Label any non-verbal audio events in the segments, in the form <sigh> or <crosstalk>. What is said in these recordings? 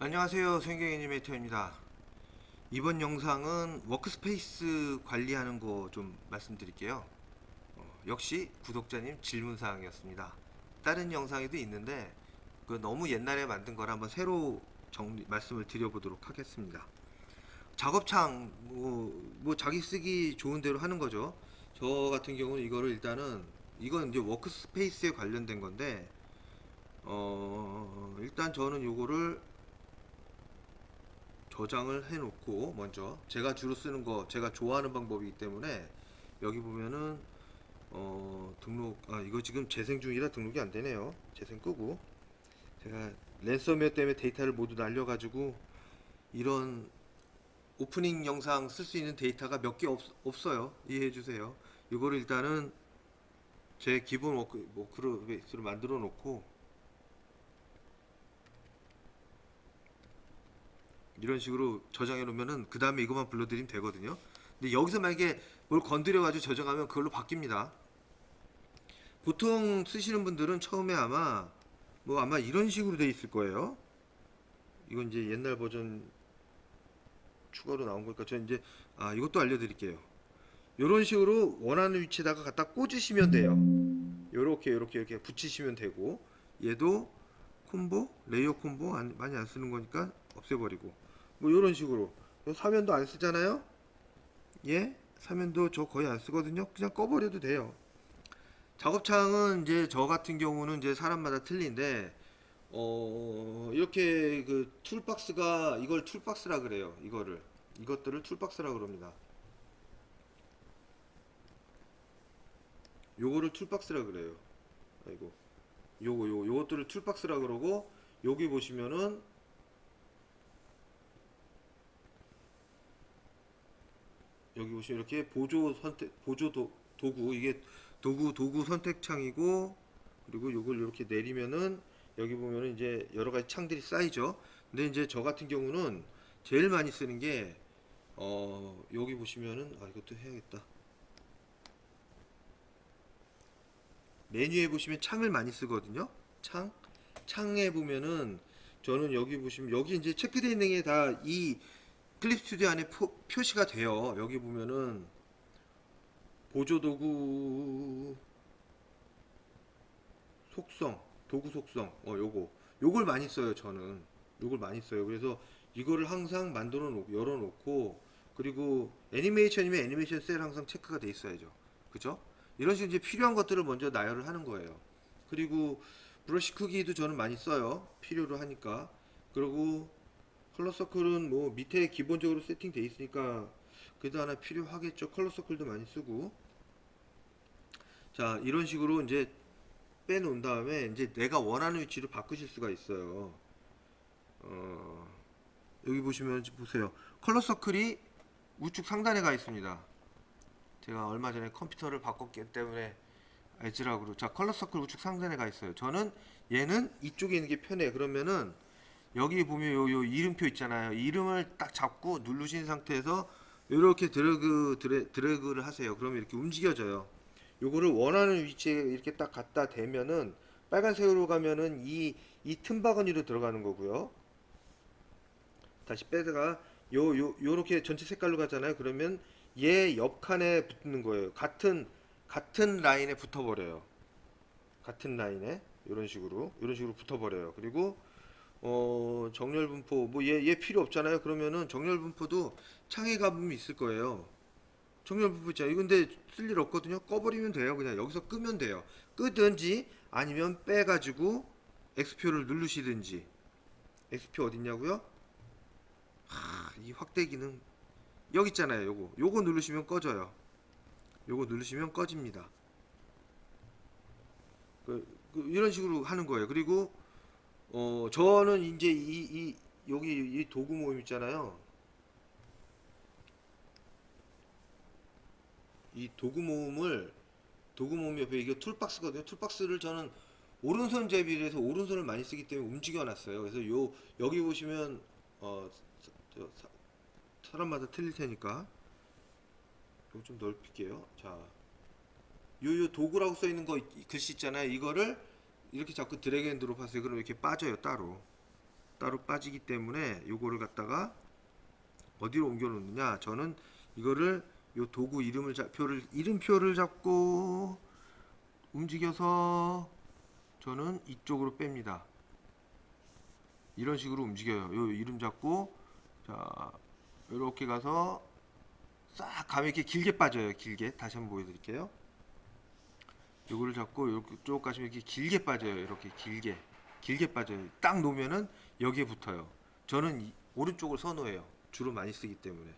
안녕하세요. 생경 애니메이터입니다. 이번 영상은 워크스페이스 관리하는 거 좀 말씀드릴게요. 어, 역시 구독자님 질문사항이었습니다. 다른 영상에도 있는데 그 너무 옛날에 만든 거라 한번 새로 정리, 말씀을 드려보도록 하겠습니다. 작업창 뭐, 뭐 자기 쓰기 좋은 대로 하는 거죠. 저 같은 경우는 이거를 일단은 이건 이제 워크스페이스에 관련된 건데 어 일단 저는 요거를 저장을 해 놓고 먼저 제가 주로 쓰는 거 제가 좋아하는 방법이기 때문에 여기 보면은 어 등록 아 이거 지금 재생 중이라 등록이 안 되네요. 재생 끄고. 제가 랜섬웨어 때문에 데이터를 모두 날려 가지고 이런 오프닝 영상 쓸 수 있는 데이터가 몇 개 없어요. 이해해 주세요. 이거를 일단은 제 기본 워크 워크로 베이스로 만들어 놓고 이런 식으로 저장해 놓으면은 그 다음에 이것만 불러드리면 되거든요. 근데 여기서 만약에 뭘 건드려 가지고 저장하면 그걸로 바뀝니다. 보통 쓰시는 분들은 처음에 아마 뭐 아마 이런 식으로 돼 있을 거예요. 이건 이제 옛날 버전 추가로 나온 거니까 저 이제 아 이것도 알려드릴게요. 이런 식으로 원하는 위치에다가 갖다 꽂으시면 돼요. 요렇게 요렇게 이렇게 붙이시면 되고 얘도 콤보 레이어 콤보 안- 많이 안 쓰는 거니까 없애버리고 뭐 이런 식으로. 요 사면도 안 쓰잖아요? 예? 사면도 저 거의 안 쓰거든요? 그냥 꺼버려도 돼요. 작업창은 이제 저 같은 경우는 이제 사람마다 틀린데 어 이렇게 그 툴박스가 이걸 툴박스라 그래요 이거를. 이것들을 툴박스라 그럽니다. 요거를 툴박스라 그래요. 아이고. 요거 요 요것들을 툴박스라 그러고 여기 보시면은 여기 보시면 이렇게 보조 선택 보조 도, 도구 이게 도구 도구 선택 창이고 그리고 요걸 이렇게 내리면은 여기 보면은 이제 여러 가지 창들이 쌓이죠. 근데 이제 저 같은 경우는 제일 많이 쓰는 게 어, 여기 보시면은 아 이것도 해야겠다. 메뉴에 보시면 창을 많이 쓰거든요. 창 창에 보면은 저는 여기 보시면 여기 이제 체크되어 있는 게 다 이 클립 스튜디오 안에 표, 표시가 돼요. 여기 보면은 보조 도구 속성 도구 속성. 어 요거. 요걸 많이 써요 저는. 요걸 많이 써요. 그래서 이거를 항상 만들어 놓고 열어 놓고 그리고 애니메이션이면 애니메이션 셀 항상 체크가 돼 있어야죠. 그죠? 이런 식으로 이제 필요한 것들을 먼저 나열을 하는 거예요. 그리고 브러쉬 크기도 저는 많이 써요. 필요로 하니까. 그리고 컬러 서클은 뭐 밑에 기본적으로 세팅돼 있으니까 그래도 하나 필요하겠죠. 컬러 서클도 많이 쓰고. 자 이런 식으로 이제 빼놓은 다음에 이제 내가 원하는 위치로 바꾸실 수가 있어요. 어, 여기 보시면 보세요. 컬러 서클이 우측 상단에 가 있습니다. 제가 얼마 전에 컴퓨터를 바꿨기 때문에 에즈락으로. 자 컬러 서클 우측 상단에 가 있어요. 저는 얘는 이쪽에 있는 게 편해요. 그러면은 여기 보면 요, 요 이름표 있잖아요. 이름을 딱 잡고 누르신 상태에서 이렇게 드래그 드래, 드래그를 하세요. 그러면 이렇게 움직여져요. 요거를 원하는 위치에 이렇게 딱 갖다 대면은 빨간색으로 가면은 이, 이 틈바구니로 들어가는 거고요. 다시 빼다가 요, 요, 요렇게 전체 색깔로 가잖아요. 그러면 얘 옆칸에 붙는 거예요. 같은 같은 라인에 붙어 버려요. 같은 라인에. 이런 식으로. 이런 식으로 붙어 버려요. 그리고 어 정렬 분포 뭐 얘 얘 필요 없잖아요. 그러면은 정렬 분포도 창에 가보면 있을 거예요. 정렬 분포 있잖아요. 근데 쓸 일 없거든요. 꺼버리면 돼요. 그냥 여기서 끄면 돼요. 끄든지 아니면 빼가지고 X표를 누르시든지. X표 어딨냐고요? 하, 이 확대 기능. 여기 있잖아요 요거. 요거 누르시면 꺼져요. 요거 누르시면 꺼집니다. 그, 그 이런 식으로 하는 거예요. 그리고 어 저는 이제 이, 이 여기 이 도구 모임 있잖아요. 이 도구 모음을 도구 모음 옆에 이게 툴박스거든요. 툴박스를 저는 오른손 제비를 해서 오른손을 많이 쓰기 때문에 움직여 놨어요. 그래서 요 여기 보시면 어 저, 사, 사람마다 틀릴 테니까. 좀 넓힐게요. 자 요 요 도구라고 써 있는 거 이- 글씨 있잖아요. 이거를 이렇게 자꾸 드래그 앤 드롭 하세요. 그럼 이렇게 빠져요 따로. 따로 빠지기 때문에 요거를 갖다가 어디로 옮겨 놓느냐. 저는 이거를 요 도구 이름을 잡 표를 이름표를 잡고 움직여서 저는 이쪽으로 뺍니다. 이런 식으로 움직여요. 요 이름 잡고 자 이렇게 가서 싹 가면 이렇게 길게 빠져요. 길게. 다시 한번 보여드릴게요 요거를 잡고 이렇게 쭉 가시면 이렇게 길게 빠져요. 이렇게 길게. 길게 빠져요. 딱 놓으면은 여기에 붙어요. 저는 이- 오른쪽을 선호해요. 주로 많이 쓰기 때문에.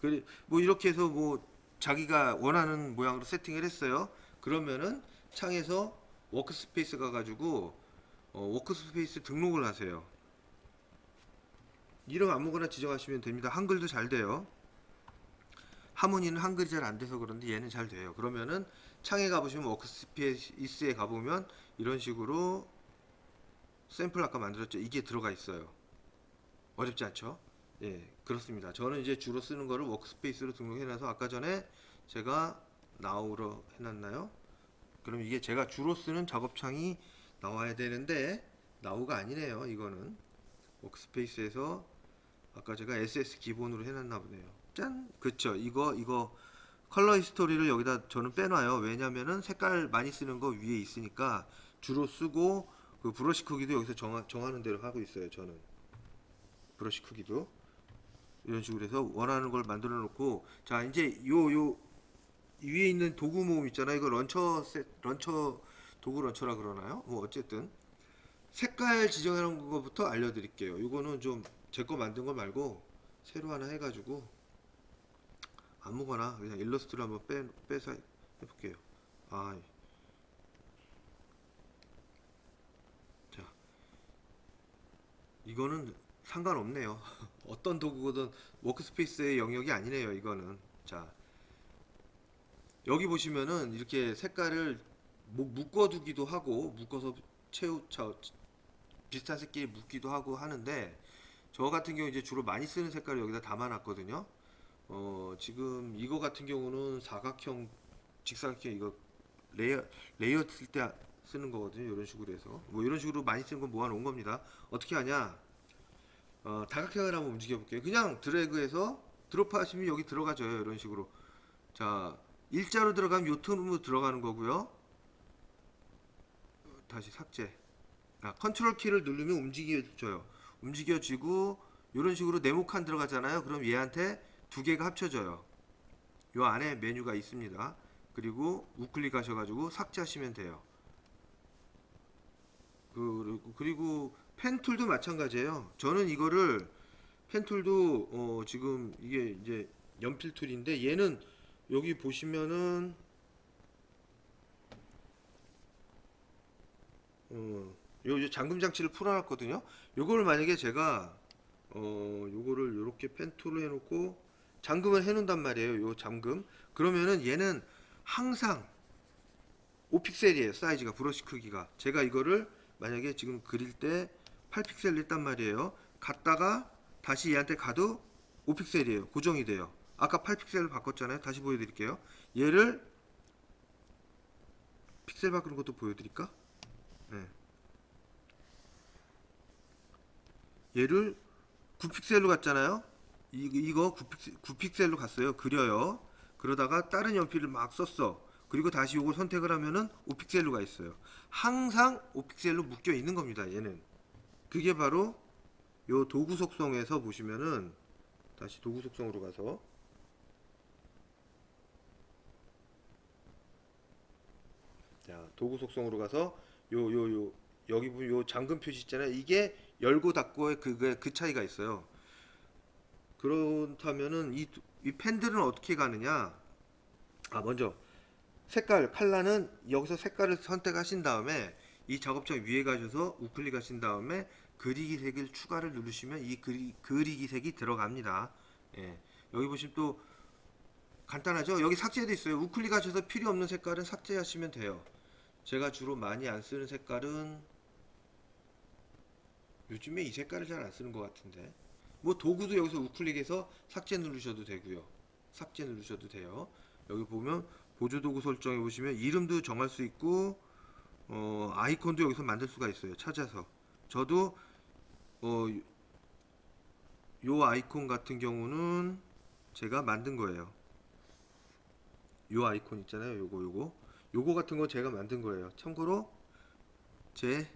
그래 뭐 이렇게 해서 뭐 자기가 원하는 모양으로 세팅을 했어요. 그러면은 창에서 워크스페이스 가가지고 어, 워크스페이스 등록을 하세요. 이름 아무거나 지정하시면 됩니다. 한글도 잘 돼요. 하모니는 한글이 잘 안 돼서 그런데 얘는 잘 돼요. 그러면은 창에 가보시면 워크스페이스에 가보면 이런 식으로 샘플 아까 만들었죠. 이게 들어가 있어요. 어렵지 않죠? 예, 그렇습니다. 저는 이제 주로 쓰는 거를 워크스페이스로 등록해놔서 아까 전에 제가 나우로 해놨나요? 그럼 이게 제가 주로 쓰는 작업창이 나와야 되는데 나우가 아니네요. 이거는 워크스페이스에서 아까 제가 SS 기본으로 해놨나 보네요. 짠! 그쵸. 이거, 이거, 컬러 히스토리를 여기다 저는 빼놔요. 왜냐면은 색깔 많이 쓰는 거 위에 있으니까 주로 쓰고, 그 브러쉬 크기도 여기서 정하, 정하는 대로 하고 있어요. 저는. 브러쉬 크기도. 이런 식으로 해서 원하는 걸 만들어 놓고, 자, 이제 요, 요, 위에 있는 도구 모음 있잖아요. 이거 런처 셋, 런처, 도구 런처라 그러나요? 뭐, 어쨌든. 색깔 지정해 놓은 거부터 알려드릴게요. 이거는 좀 제 거 만든 거 말고 새로 하나 해가지고 아무거나 그냥 일러스트를 한번 빼, 빼서 해볼게요. 아, 자, 이거는 상관없네요. <laughs> 어떤 도구든 워크스페이스의 영역이 아니네요. 이거는 자, 여기 보시면은 이렇게 색깔을 뭐 묶어두기도 하고 묶어서 채우 차, 비슷한 색끼리 묶기도 하고 하는데 저 같은 경우 이제 주로 많이 쓰는 색깔을 여기다 담아놨거든요. 어, 지금 이거 같은 경우는 사각형, 직사각형 이거 레이어 레이어 쓸 때 쓰는 거거든요. 이런 식으로 해서 뭐 이런 식으로 많이 쓰는 거 모아놓은 겁니다. 어떻게 하냐? 어, 다각형을 한번 움직여 볼게요. 그냥 드래그해서 드롭하시면 여기 들어가져요. 이런 식으로. 자, 일자로 들어가면 요 틈으로 들어가는 거고요. 어, 다시 삭제. 아, 컨트롤 키를 누르면 움직여져요. 움직여지고 이런 식으로 네모칸 들어가잖아요. 그럼 얘한테 두 개가 합쳐져요. 요 안에 메뉴가 있습니다. 그리고 우클릭 하셔가지고 삭제하시면 돼요. 그리고, 그리고 펜 툴도 마찬가지예요. 저는 이거를 펜 툴도 어, 지금 이게 이제 연필 툴인데 얘는 여기 보시면은 어, 요, 요 잠금 장치를 풀어놨거든요. 요거를 만약에 제가 어, 요거를 요렇게 펜 툴을 해놓고 잠금을 해놓는단 말이에요. 요 잠금. 그러면은 얘는 항상 5픽셀이에요. 사이즈가 브러쉬 크기가. 제가 이거를 만약에 지금 그릴 때 8픽셀 냈단 말이에요. 갔다가 다시 얘한테 가도 5픽셀이에요. 고정이 돼요. 아까 8픽셀을 바꿨잖아요. 다시 보여드릴게요. 얘를 픽셀 바꾸는 것도 보여드릴까? 네. 얘를 9픽셀로 갔잖아요. 이, 이거 9픽셀, 9픽셀로 갔어요. 그려요. 그러다가 다른 연필을 막 썼어. 그리고 다시 이걸 선택을 하면은 5픽셀로 가 있어요. 항상 5픽셀로 묶여 있는 겁니다. 얘는. 그게 바로 요 도구 속성에서 보시면은 다시 도구 속성으로 가서 자, 도구 속성으로 가서 요 요 요 여기 보면 요 잠금 표시 있잖아요. 이게 열고 닫고의 그게 그 차이가 있어요. 그렇다면은 이, 이 펜들은 어떻게 가느냐? 아 먼저 색깔 컬러는 여기서 색깔을 선택하신 다음에 이 작업창 위에 가셔서 우클릭 하신 다음에 그리기 색을 추가를 누르시면 이 그리, 그리기 색이 들어갑니다. 예. 여기 보시면 또 간단하죠? 여기 삭제도 있어요. 우클릭 하셔서 필요 없는 색깔은 삭제하시면 돼요. 제가 주로 많이 안 쓰는 색깔은 요즘에 이 색깔을 잘 안 쓰는 것 같은데 뭐 도구도 여기서 우클릭해서 삭제 누르셔도 되고요 삭제 누르셔도 돼요 여기 보면 보조도구 설정해 보시면 이름도 정할 수 있고 어, 아이콘도 여기서 만들 수가 있어요 찾아서 저도 어, 요 아이콘 같은 경우는 제가 만든 거예요. 요 아이콘 있잖아요. 요거 요거 요거 같은 거 제가 만든 거예요. 참고로 제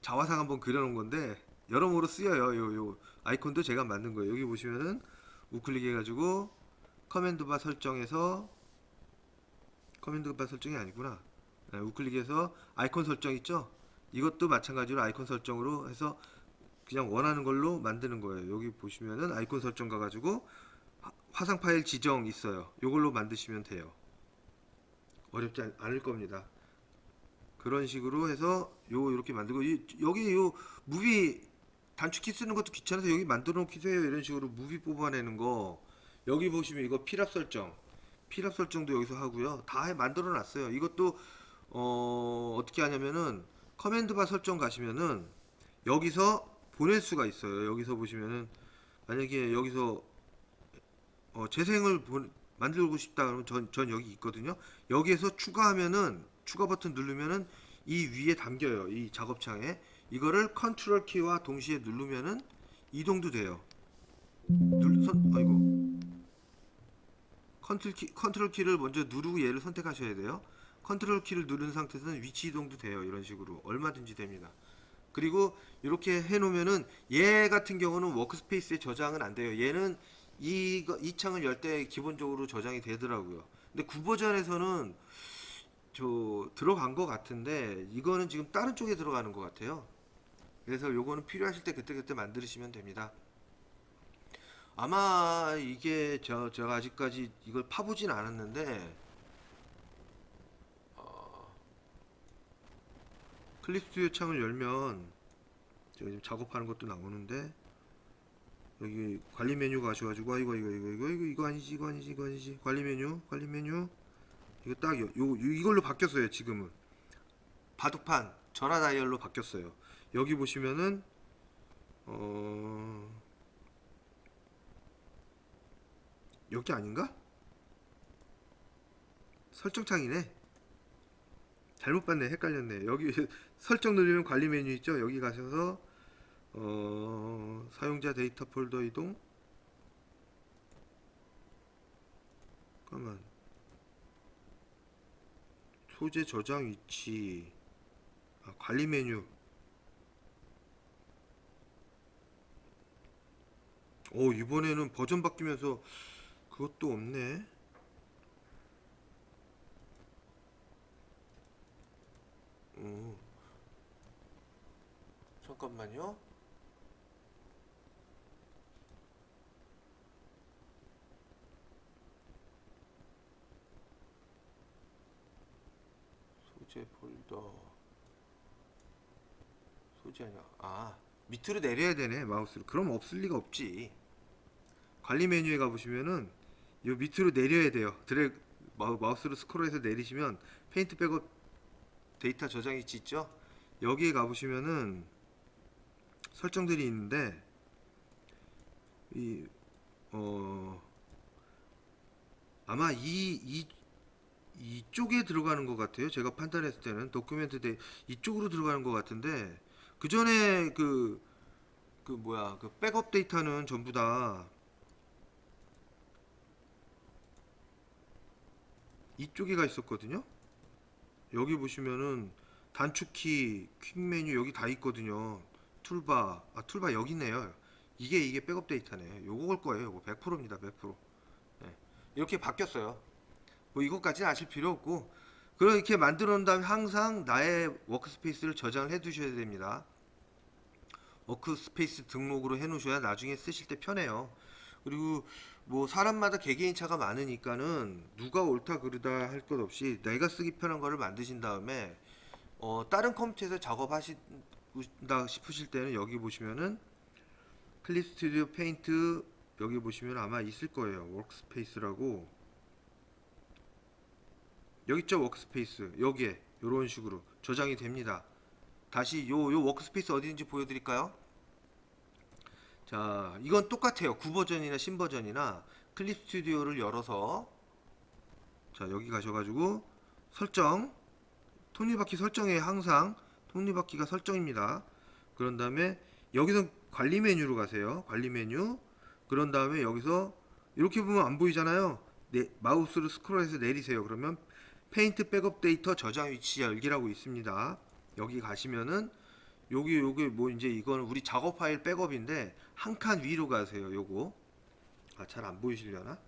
자화상 한번 그려놓은 건데 여러모로 쓰여요. 요 요 아이콘도 제가 만든 거예요. 여기 보시면은 우클릭 해 가지고 커맨드 바 설정에서 커맨드 바 설정이 아니구나. 네, 우클릭해서 아이콘 설정 있죠? 이것도 마찬가지로 아이콘 설정으로 해서 그냥 원하는 걸로 만드는 거예요. 여기 보시면은 아이콘 설정 가가지고 화- 화상 파일 지정 있어요. 이걸로 만드시면 돼요. 어렵지 않- 않을 겁니다. 그런 식으로 해서 요 이렇게 만들고 이- 여기 요 무비 단축키 쓰는 것도 귀찮아서 여기 만들어 놓기세요. 이런 식으로 무비 뽑아내는 거. 여기 보시면 이거 필압 설정. 필압 설정도 여기서 하고요. 다 해- 만들어 놨어요. 이것도 어 어떻게 하냐면은 커맨드 바 설정 가시면은 여기서 보낼 수가 있어요. 여기서 보시면은 만약에 여기서 어, 재생을 본- 만들고 싶다 그러면 전, 전 여기 있거든요. 여기에서 추가하면은 추가 버튼 누르면은 이 위에 담겨요. 이 작업창에 이거를 컨트롤 키와 동시에 누르면은 이동도 돼요. 눌 선, 아이고. 컨트롤 키 컨트롤 키를 먼저 누르고 얘를 선택하셔야 돼요. 컨트롤 키를 누른 상태에서는 위치 이동도 돼요. 이런 식으로. 얼마든지 됩니다. 그리고 이렇게 해놓으면은 얘 같은 경우는 워크스페이스에 저장은 안 돼요. 얘는 이, 이 창을 열 때 기본적으로 저장이 되더라고요. 근데 9버전에서는 저 들어간 것 같은데 이거는 지금 다른 쪽에 들어가는 것 같아요. 그래서 요거는 필요하실 때 그때그때 만드시면 됩니다. 아마 이게 저 제가 아직까지 이걸 파보진 않았는데 어, 클립 스튜디오 창을 열면 제가 지금 작업하는 것도 나오는데 여기 관리 메뉴 가셔가지고 아 이거 이거 이거 이거 이거 이거 아니지 이거 아니지 이거 아니지. 관리 메뉴 관리 메뉴. 이거 딱 요, 요 이걸로 바뀌었어요 지금은. 바둑판 전화 다이얼로 바뀌었어요 여기 보시면은 어 여기 아닌가? 설정창이네. 잘못 봤네. 헷갈렸네. 여기 <laughs> 설정 누르면 관리 메뉴 있죠? 여기 가셔서 어 사용자 데이터 폴더 이동. 잠깐만. 소재 저장 위치. 아, 관리 메뉴 오 이번에는 버전 바뀌면서 그것도 없네. 오 잠깐만요. 소재 폴더. 소재 아니야. 아 밑으로 내려야 되네 마우스로. 그럼 없을 리가 없지 관리 메뉴에 가보시면은 요 밑으로 내려야 돼요. 드래 마우- 마우스로 스크롤해서 내리시면 페인트 백업 데이터 저장 위치 있죠? 여기에 가보시면은 설정들이 있는데 이 어 아마 이, 이 이쪽에 들어가는 것 같아요. 제가 판단했을 때는. 도큐멘트 데 이쪽으로 들어가는 것 같은데 그 전에 그 그 뭐야 그 백업 데이터는 전부 다 이쪽에 가 있었거든요. 여기 보시면은 단축키, 퀵 메뉴 여기 다 있거든요. 툴바, 아 툴바 여기 있네요. 이게 이게 백업 데이터네. 요거 걸 거예요. 요거 100%입니다. 100%. 네. 이렇게 바뀌었어요. 뭐 이것까지는 아실 필요 없고 그렇게 만들어 놓은 다음에 항상 나의 워크스페이스를 저장을 해 두셔야 됩니다. 워크스페이스 등록으로 해 놓으셔야 나중에 쓰실 때 편해요. 그리고 뭐 사람마다 개개인 차가 많으니까는 누가 옳다 그르다 할 것 없이 내가 쓰기 편한 거를 만드신 다음에 어 다른 컴퓨터에서 작업하신다 싶으실 때는 여기 보시면은 클립 스튜디오 페인트 여기 보시면 아마 있을 거예요. 워크스페이스라고. 여기 있죠? 워크스페이스. 여기에 이런 식으로 저장이 됩니다. 다시 요, 요 워크스페이스 어디인지 보여드릴까요 자 이건 똑같아요 9버전이나 10버전이나 클립 스튜디오를 열어서 자 여기 가셔가지고 설정 톱니바퀴 설정에 항상 톱니바퀴가 설정입니다 그런 다음에 여기서 관리 메뉴로 가세요. 관리 메뉴. 그런 다음에 여기서 이렇게 보면 안 보이잖아요. 네, 마우스로 스크롤해서 내리세요. 그러면 페인트 백업 데이터 저장 위치 열기라고 있습니다. 여기 가시면은 여기 여기 뭐 이제 이거는 우리 작업 파일 백업인데 한 칸 위로 가세요. 요거 아 잘 안 보이시려나?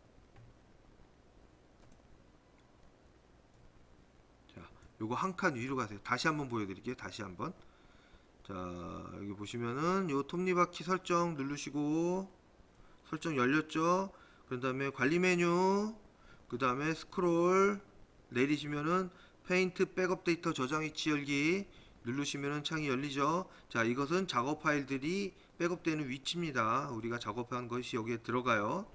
자, 요거 한 칸 위로 가세요. 다시 한번 보여드릴게요. 다시 한번. 자, 여기 보시면은 요 톱니바퀴 설정 누르시고 설정 열렸죠. 그 다음에 관리 메뉴, 그 다음에 스크롤 내리시면은 페인트 백업 데이터 저장 위치 열기 누르시면은 창이 열리죠. 자, 이것은 작업 파일들이 백업되는 위치입니다. 우리가 작업한 것이 여기에 들어가요.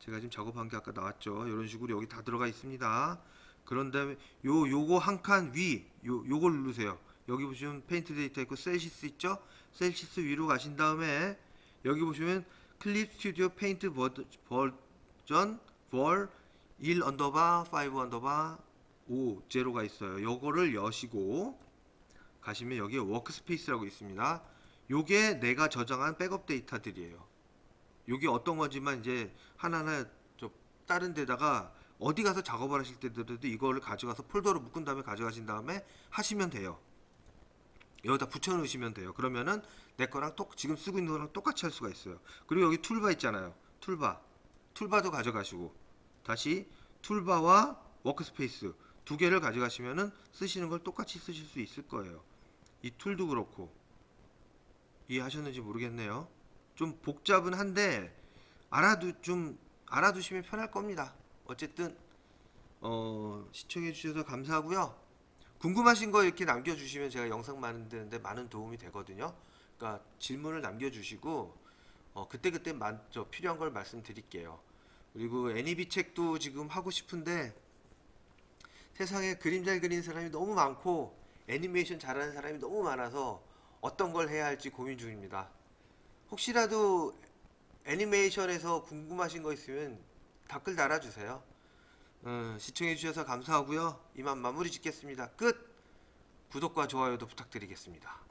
제가 지금 작업한 게 아까 나왔죠. 이런 식으로 여기 다 들어가 있습니다. 그런 다음에 요 요거 한 칸 위, 요 요걸 누르세요. 여기 보시면 페인트 데이터 있고 셀시스 있죠? 셀시스 위로 가신 다음에 여기 보시면 클립 스튜디오 페인트 버전 벌1 언더바 5 언더바 5 제로가 있어요. 요거를 여시고 가시면 여기에 워크스페이스라고 있습니다. 요게 내가 저장한 백업 데이터들이에요. 요게 어떤 건지만 이제 하나하나 저 다른 데다가 어디 가서 작업을 하실 때들도 이거를 가져가서 폴더로 묶은 다음에 가져가신 다음에 하시면 돼요. 여기다 붙여 놓으시면 돼요. 그러면은 내 거랑 똑 지금 쓰고 있는 거랑 똑같이 할 수가 있어요. 그리고 여기 툴바 있잖아요. 툴바. 툴바도 가져가시고 다시 툴바와 워크스페이스 두 개를 가져가시면은 쓰시는 걸 똑같이 쓰실 수 있을 거예요. 이 툴도 그렇고 이해하셨는지 모르겠네요. 좀 복잡은 한데 알아두 좀 알아두시면 편할 겁니다. 어쨌든 어, 시청해 주셔서 감사하고요. 궁금하신 거 이렇게 남겨주시면 제가 영상 만드는데 많은 도움이 되거든요. 그러니까 질문을 남겨주시고 어, 그때 그때 만, 저 필요한 걸 말씀드릴게요. 그리고 애니비 책도 지금 하고 싶은데 세상에 그림 잘 그리는 사람이 너무 많고 애니메이션 잘하는 사람이 너무 많아서 어떤 걸 해야 할지 고민 중입니다. 혹시라도 애니메이션에서 궁금하신 거 있으면 댓글 달아주세요. 어, 시청해주셔서 감사하고요. 이만 마무리 짓겠습니다. 끝! 구독과 좋아요도 부탁드리겠습니다.